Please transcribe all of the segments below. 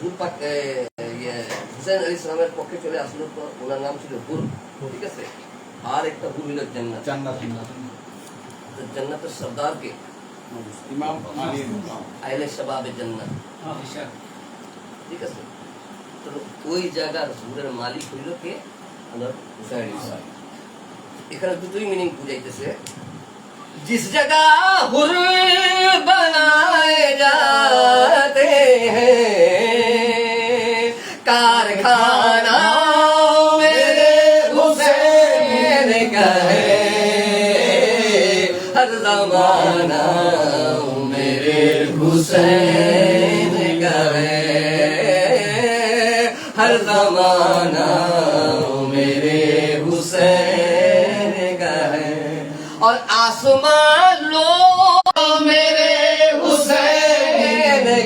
গুরপাক ইয়ে, হুসেন আলী ইসলামের পক্ষে চলে আসলো তো ওনার নাম ছিল গুরু ঠিক আছে? আর একটা গুরু হলো জান্নাত। জান্নাত। জান্নাতের সর্দারকে ইমাম আহলে শাবাবে জান্নাত। হ্যাঁ, ঠিক আছে? তো ওই জায়গার হুরের মালিক হইল কে? আল্লাহ হুসেন আলী ইসলাম। এখানে দুটোই মিনিং বুঝাইতেছে। জিস জায়গা হুর বানায় যায়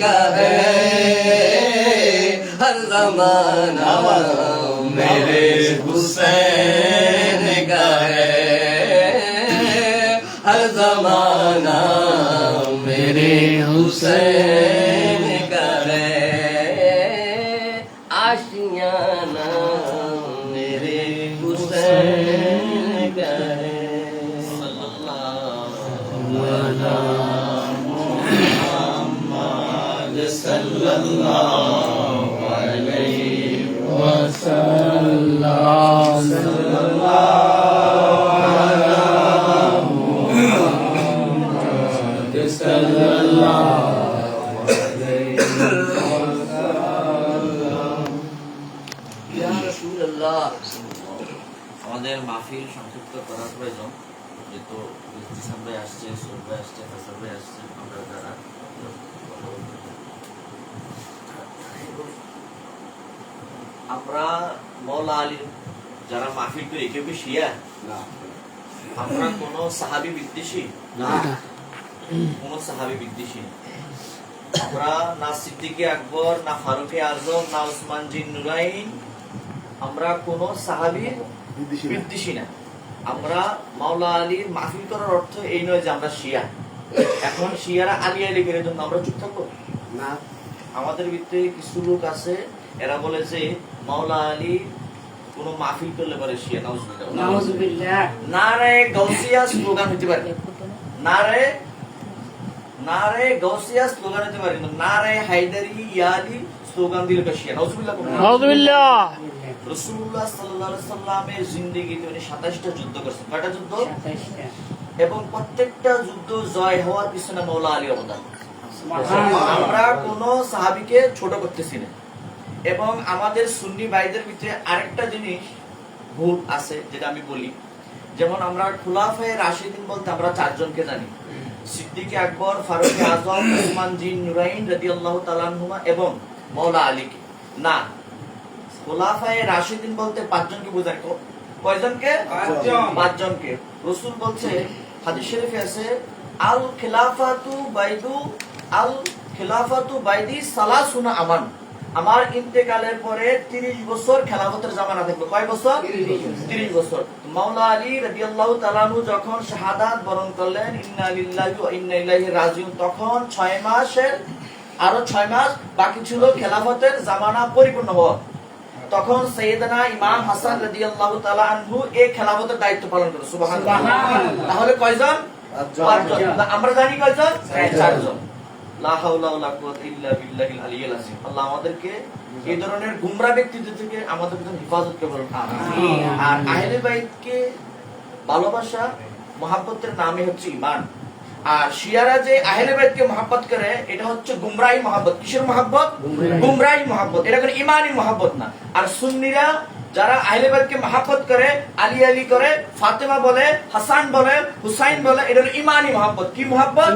کا ہر زمانہ میرے حسین کا ہے۔ ہر زمانہ میرے حسین আমাদের মাহফিল সংক্ষিপ্ত করার প্রয়োজন। যেহেতু আসছে সুর ভাই আসছে হাসান ভাই আসছে আমরা যারা আমরা মৌলা আলীর যারা মাহফিল করি কেউ কি শিয়া আমরা কোন সাহাবি বিদ্বেষী? না। কোন সাহাবি বিদ্বেষী আমরা না সিদ্দিকে আকবর না ফারুকে আজম না ওসমান জিন নুরাইন আমরা কোন সাহাবি বিদ্বেষী না। আমরা মাওলা আলীর মাহফিল করার অর্থ এই নয় যে আমরা শিয়া। এখন শিয়ারা আলী আলী করে জন্য আমরা চুপ থাকব? না। আমাদের ভিতরে কিছু লোক আছে এরা বলে যে মাওলা আলী কোন মাহফিল করলে পারে শিয়া নাউজুবিল্লাহ। নারে গৌসিয়া স্লোগান হতে পারে। নারে নারে গৌসিয়া স্লোগান হতে পারে। নারে হায়দারি ইয়ালি স্লোগান দিলে তো শিয়া নাউজুবিল্লাহ নাউজুবিল্লাহ। রাসূলুল্লাহ সাল্লাল্লাহু আলাইহি সাল্লামের জিন্দেগিতে উনি 27টা যুদ্ধ করেছেন। কয়টা যুদ্ধ? এবং প্রত্যেকটা যুদ্ধ জয় হওয়ার পিছনে মৌলা আলী অবদান। আমরা কোন সাহাবীকে ছোট করতেছি না। এবং আমাদের সুন্নি ভাইদের ভিতরে আরেকটা জিনিস ভুল আছে যেটা আমি বলি। যেমন আমরা খুলাফায়ে রাশিদিন বলতে আমরা চারজনকে জানি। সিদ্দিকে আকবর ফারুক আজম উসমান জিন নুরাইন রাদিয়াল্লাহু তাআলা আনহুমা এবং মৌলা আলীকে। না খোলাফায়ে রাশিদিন বলতে পাঁচজনকে বোঝায়। ক- কয়জনকে? পাঁচজনকে। রসুল বলছে হাদিস শরীফে আছে আল খিলাফাতু বাইদু আল খিলাফাতু বাইদি সালাসুনা আমান। আমার ইন্তেকালের পরে 30 বছর খেলাফতের জামানা থাকবে কয় বছর? 30 বছর। মাওলা আলী রাদিয়াল্লাহু তাআলা আনহু যখন শাহাদাত বরণ করলেন ইন্না ইন্না ইলাইহি রাজিউন তখন 6 মাসের আরও 6 মাস বাকি ছিল খেলাফতের জামানা পরিপূর্ণ হওয়া। তখন সৈয়দনা ইমাম হাসান রাদিয়াল্লাহু তাআলা আনহু এই খেলাফতের দায়িত্ব পালন করে সুবহানাল্লাহ। তাহলে কয়জন? আমরা জানি কয়জন? চারজন। লা হাওলা ওয়ালা কুওয়াতা ইল্লা বিল্লাহিল আলিয়্যিল আযীম। আল্লাহ আমাদেরকে এই ধরনের গুমরা ব্যক্তিদের থেকে আমাদের হেফাজত করুন আমিন। আর আহলে বাইতকে ভালোবাসা মহাব্বতের নামই হচ্ছে ঈমান। আর শিয়ারা যে আহলে বাইতকে মহাব্বত করে এটা হচ্ছে গুমরাহি মহাব্বত। কিসের মহাব্বত? গুমরাহি মহাব্বত। এটা কোনো ইমানি মহাব্বত না। আর সুন্নিরা যারা আহলে বাইতকে মহাব্বত করে আলী আলী করে ফাতেমা বলে হাসান বলে হুসাইন বলে এটা হলো ইমানি মহাব্বত। কি মহাব্বত?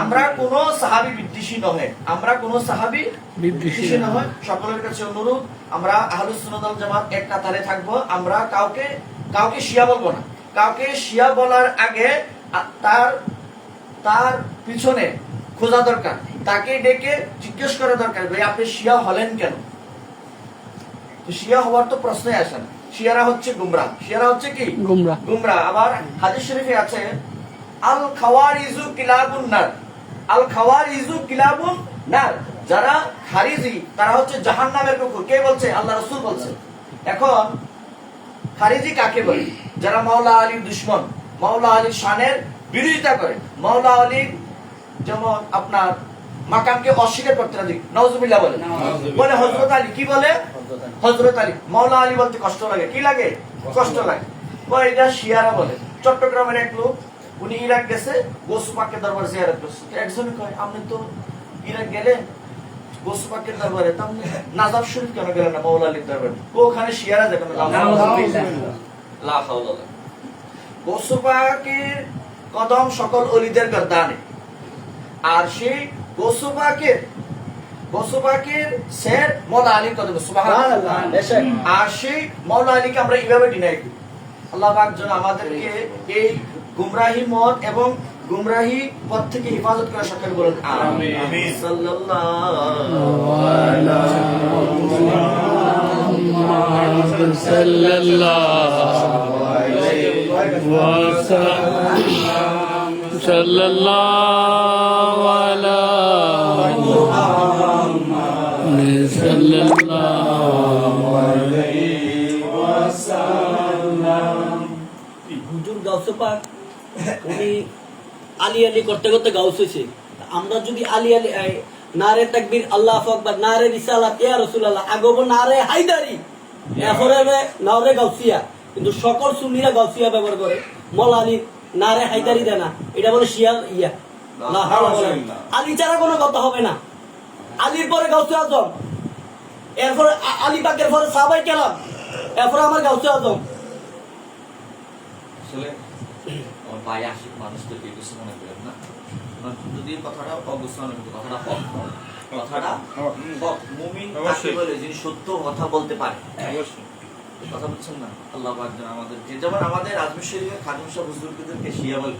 আমরা কোন সাহাবী বিদ্বেষী নহে। আমরা কোন সাহাবী বিদ্বেষী নহে। সকলের কাছে অনুরোধ আমরা আহলুস সুন্নাত জামাত এক কাতারে থাকব। আমরা কাউকে কাউকে শিয়া বলব না। কাউকে শিয়া বলার আগে তার তার পিছনে খোঁজা দরকার। তাকে ডেকে জিজ্ঞেস করা দরকার ভাই আপনি শিয়া হলেন কেন? তো শিয়া হওয়ার তো প্রশ্নই আসে না। শিয়ারা হচ্ছে গুমরা শিয়ারা হচ্ছে কি? গুমরা গুমরা আবার হাদিস শরীফে আছে আল খাওয়ারিজু কিলাবুন নার। আল খাওয়ারিজু কিলাবুন নার। যারা খারিজি তারা হচ্ছে জাহান্নামের কুকুর। কে বলছে? আল্লাহ রসুল বলছে। এখন খারিজি কাকে বলে? যারা মাওলা আলীর দুশ্মন মাওলা আলীর শানের বিরোধিতা করে। মাওলা আলীর যেমন আপনার মাকামকে অস্বীকার করতে রাজি। নওয়াজুবিল্লাহ বলে। বলে হজরত আলী কি বলে? হজরত আলী। মাওলা আলী বলতে কষ্ট লাগে। কি লাগে? কষ্ট লাগে। ও এটা শিয়ারা বলে। চট্টগ্রামের এক লোক উনি ইরাক গেছে গোসুপাকের দরবার জিয়ারত করছে। কয় আপনি তো ইরাক গেলেন গোসুপাকের দরবারে নাজাব শরীফ কেন গেলেন না মাওলা আলীর দরবারে? ওখানে শিয়ারা লা হাওলা গোসুপাকের কদম সকল অলিদের গর্দানে। আর সেই গোসবাকের গোসবাকের স্যার মৌলা আলীর কথা আর সেই মৌলা আলীকে আমরা এইভাবে ডিনাই করি। আল্লাহ যেন আমাদেরকে এই গুমরাহি মত এবং গুমরাহি পথ থেকে হেফাজত করার সকল বলেন আমিন। صلى الله على محمد صلى الله হুজুর গাউসে পাক উনি আলি আলি করতে করতে গাউস হয়েছে আমরা যদি আলি আলি এই, নারে তাকবীর আল্লাহ আকবার নারে রিসালাত ইয়া রাসূলুল্লাহ আগব নারে হায়দারি এরপরে নারে গাউসিয়া কিন্তু সকল সুন্নিরা গাউসিয়া ব্যবহার করে মৌলা আলী নারে হায়দারি দেয় না। এটা বলে শিয়াল ইয়া। আলী ছাড়া কোনো কথা হবে না। আলীর পরে গাউসে আজম। এরপরে আ- আলী পাকের পরে সাহাবাই কেলাম এরপরে আমার গাউসে আজম। আসলে ভাই আশিক মানুষ তো কিছু মনে করেন না। যদি কথাটা অবস্থান কথাটা হক কথাটা হক। মুমিন বলে যিনি সত্য কথা বলতে পারে। অবশ্যই। কথা বলছেন না। আল্লাহ পাক যেন আমাদের যে যেমন আমাদের আজমির খাদিম শিয়া বলে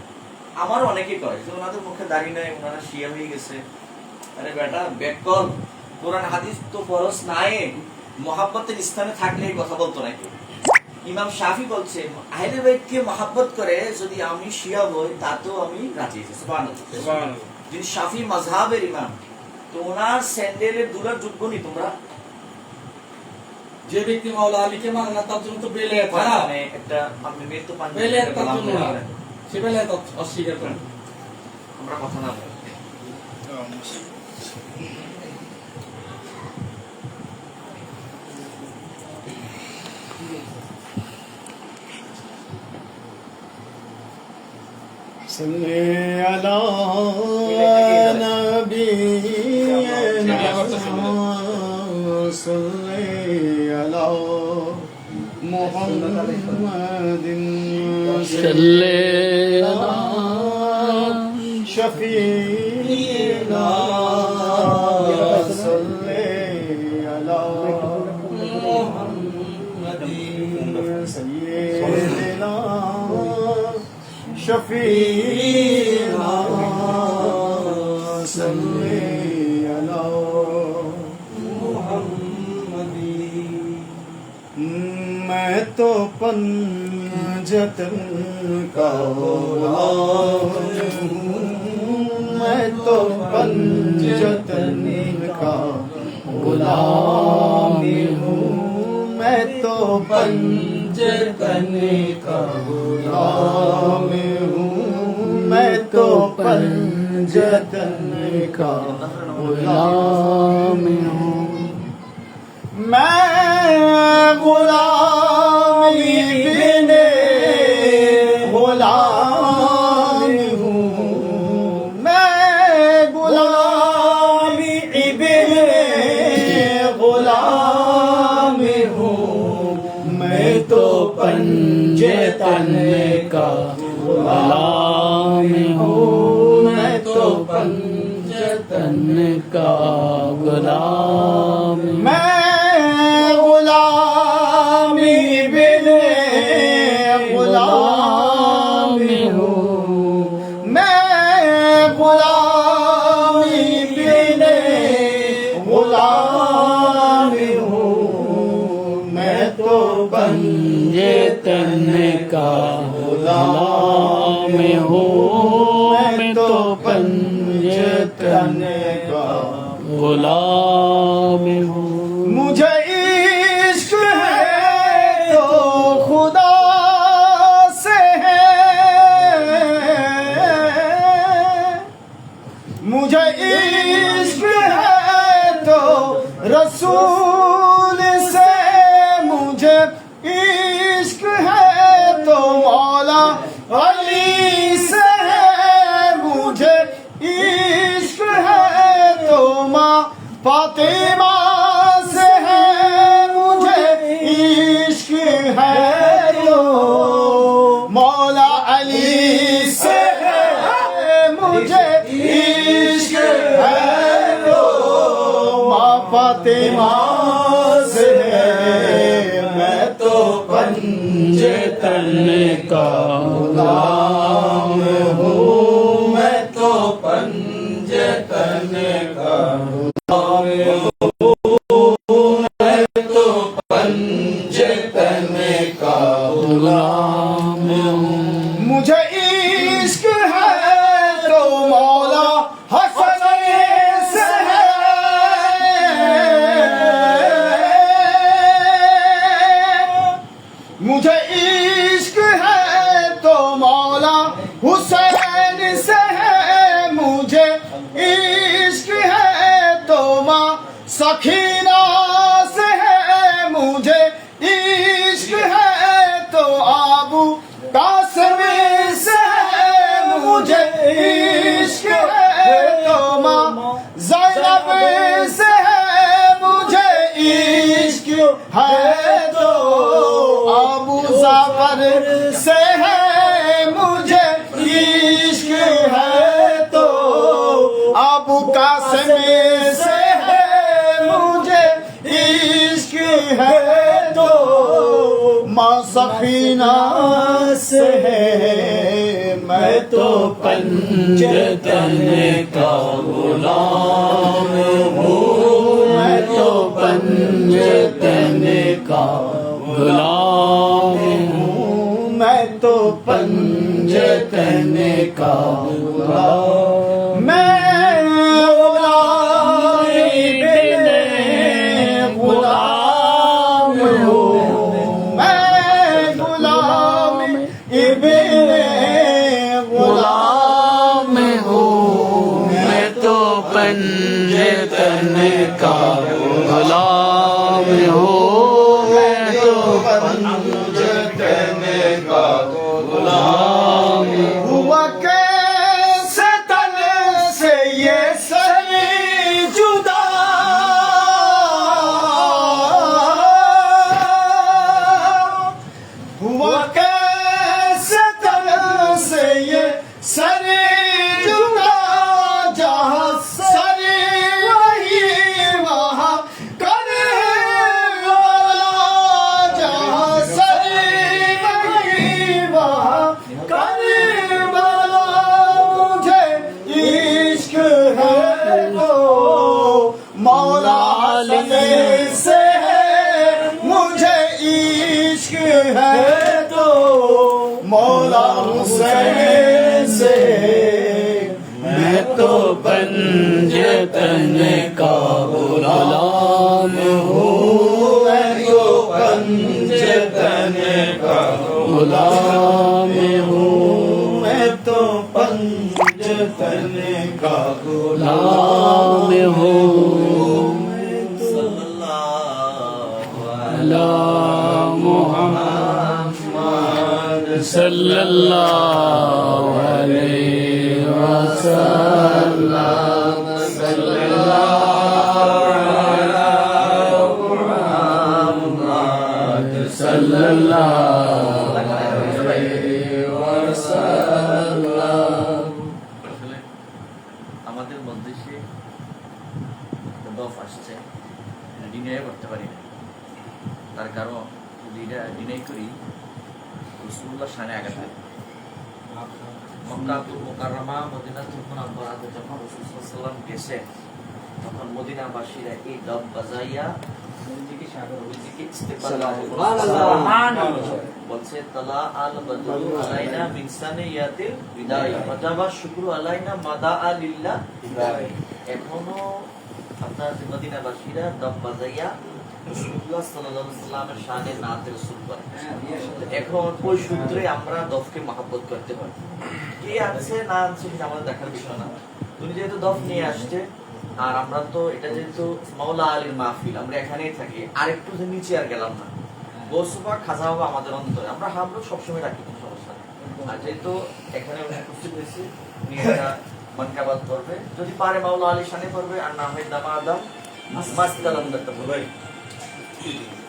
আমার অনেকে করে যে ওনাদের মুখে দাঁড়িয়ে নেই ওনারা শিয়া হয়ে গেছে। আরে বেটা বেকল কোরআন হাদিস তো ফরজ নাই। মহাব্বতের স্থানে থাকলে এই কথা বলতো না কেউ ইমাম শাফি বলছে আহলে বাইতকে মহাব্বত করে যদি আমি শিয়া হই তাতেও আমি রাজি। যিনি শাফি মাযহাবের ইমাম তো ওনার স্যান্ডেলের দুলার যোগ্য নি তোমরা। যে ব্যক্তি মাওলা আলীকে মানে না তার জন্য তো বেলে খারাপ মানে একটা আপনি মৃত্যু পান বেলে তার জন্য না সে বেলে অস্বীকার করে আমরা কথা না বলি صل على محمد صل على شفينا صل على محمد سيدنا شفينا मैं तो पंजतन का गुलाम हूँ मैं तो पंजतन का गुलाम हूँ मैं तो पंजतन का गुलाम हूँ मैं تن کا غلام ہوں میں تو پنج کا وطن کا غلام ہوں، میں تو پنجتن کا غلام ہوں۔ مجھے ہے تو سے ہے۔ مجھے عشق ہے تو رسول فاطمہ سے ہے، مجھے عشق ہے تو۔ مولا علی ہے، مجھے عشق ہے تو۔ ماں ہینا سے ہے مجھے عشق ہے تو آبو قاسم سے ہے مجھے عشق ہے تو ماں زینب سے ناس ہے۔ میں تو پنجتن کا غلام ہوں۔ میں تو پنجتن کا غلام ہوں۔ میں تو پنجتن کا غلام میں तो पंजतन का مولا حسین سے میں تو پنجتن کا غلام ہوں۔ میں تو پنجتن کا غلام ہوں۔ میں تو پنجتن کا غلام ہوں۔ صلى الله عليه وسلم صلى الله على محمد صلى الله عليه وسلم আমাদের মধ্যে দফ আসছে ডিনাই করতে পারি না তার কারণ যদি এটা ডিনাই করি রসুল্লাহ সানে লাগে মক্কাতুল মোকাররমা মদিনাতুল মুনাওয়ারা যখন রাসূল সাল্লাল্লাহু গেছে তখন মদিনাবাসীরা এই দব বাজাইয়া নবীজিকে স্বাগত নবীজিকে ইস্তেকবাল বলছে তালা আল বদরু আলাইনা সানিয়াতিল বিদায় ওয়াজাবা শুকরু আলাইনা মাদা আলিল্লাহ এখনও যে মদিনাবাসীরা দম বাজাইয়া করতে যে নিচে আর গেলাম না। গোসবা খাজা বাবা আমাদের অন্তরে। আমরা হামলো সবসময় রাখি, কোনো সমস্যা আর যেহেতু এখানে মনকাবাদ করবে। যদি পারে মাওলা আলী শানে করবে, আর না হয় দামা আদম মাস্তালাম Спасибо.